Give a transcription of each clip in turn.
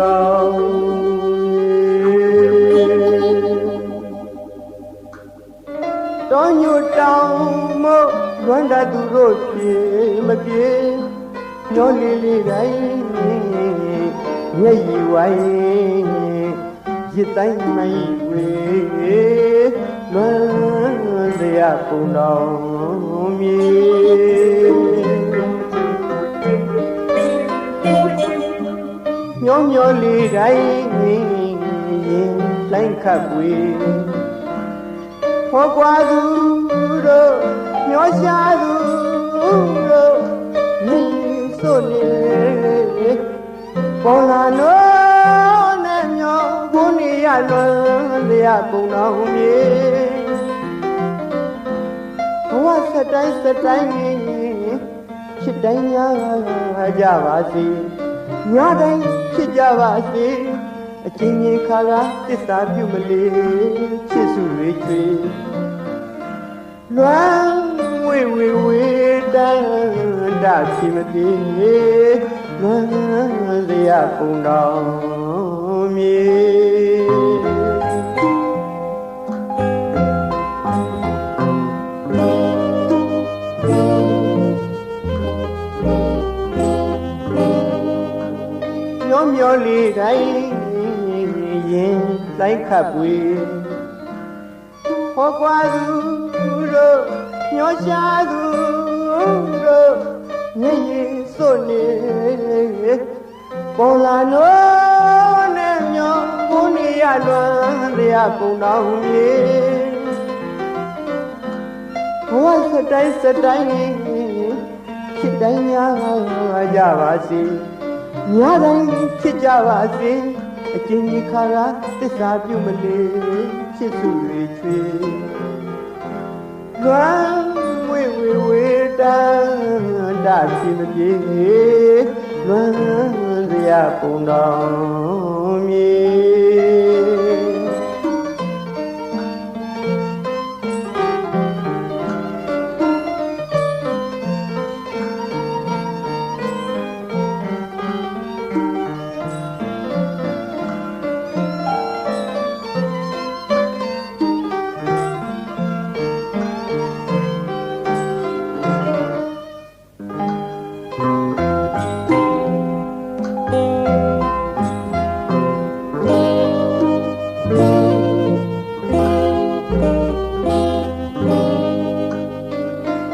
တောညိုတောင်မို့လွမ်းတသူတို့ပြေမပြေညောလေးလေးတိုင်းမျက်ရည်ဝိုင်းရစ်တိုင်းမိုင်းဝေလွမ်းစရာပုံတော်မြေ ညောညောလေးတိုင်းရင်လိုင်းခတ်ပွေဟောကွာသူတို့မျောရှာသူတို့မြည်စွနေပေါ်လာနိုးနဲ့မျောဘုန်းနေရလွန်တရားပုံတော်မြေဘဝစတိုင်းစတိုင်းချစ်တိုင်းများကြပါစေ ညတိုင်းချစ်ကြပါစေအချင်းချင်းခါကတစ္ဆာပြုမလေးချစ်စုတွေချွေလွမ်းဝေဝေဝေတန်တာချီမပြေလွမ်းစရာပုံတော် မျောမျောလေးတိုင်းရင်လိုက်ခတ်ပွေဟောကွာသူတို့ညောရှာသူတို့ညည်စွနေပေါ်လာနိုးနဲ့မျောဘုန်းနေရလွမ်းတရားပုံတော်မြေဘဝစတိုင်းစတိုင်းချစ်တိုင်းများကြပါစေ ညတိုင်းချစ်ကြပါစေအချင်းကြီးခါကတစ္ဆာပြုမလေးချစ်စုတွေချွေလွမ်းဝေဝေဝေတန်တာချီမပြေလွမ်းစရာပုံတော်မြေ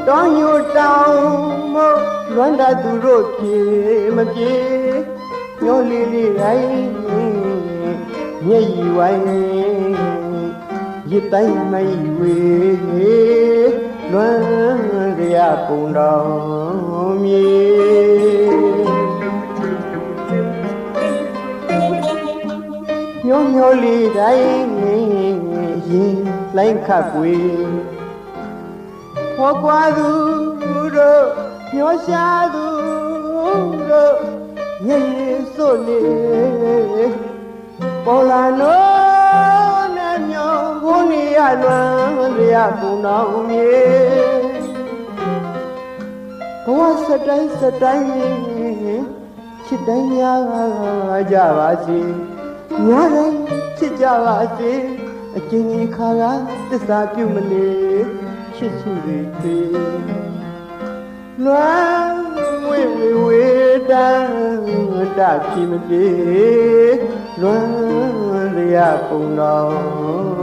တောညိုတောင်မို့လွမ်းတသူတို့ပြေမပြေညောလေးလေးတိုင်းမျက်ရည်ဝိုင်းရစ်တိုင်းမိုက်ဝေလွမ်းကြရပုံတော်မြေညောညောလေးတိုင်းရင်လိုက်ခတ်ွေ ဖော်ကွာသူတို့မျောရှာသူတို့ညည်စွနေပေါ်လာနိုးနဲ့မျောဘုန်းနေရလွမ်းစရာပုံတော်မြေဘဝစတိုင်းစတိုင်းချစ်တိုင်းများကြပါစေညတိုင်းချစ်ကြပါစေအချင်းကြီးခါကတစ္ဆာပြုမနေ ချစ်စုတွေချွေလွမ်းဝေဝေဝေတန်တာချီမပြေလွမ်းရပုံတော်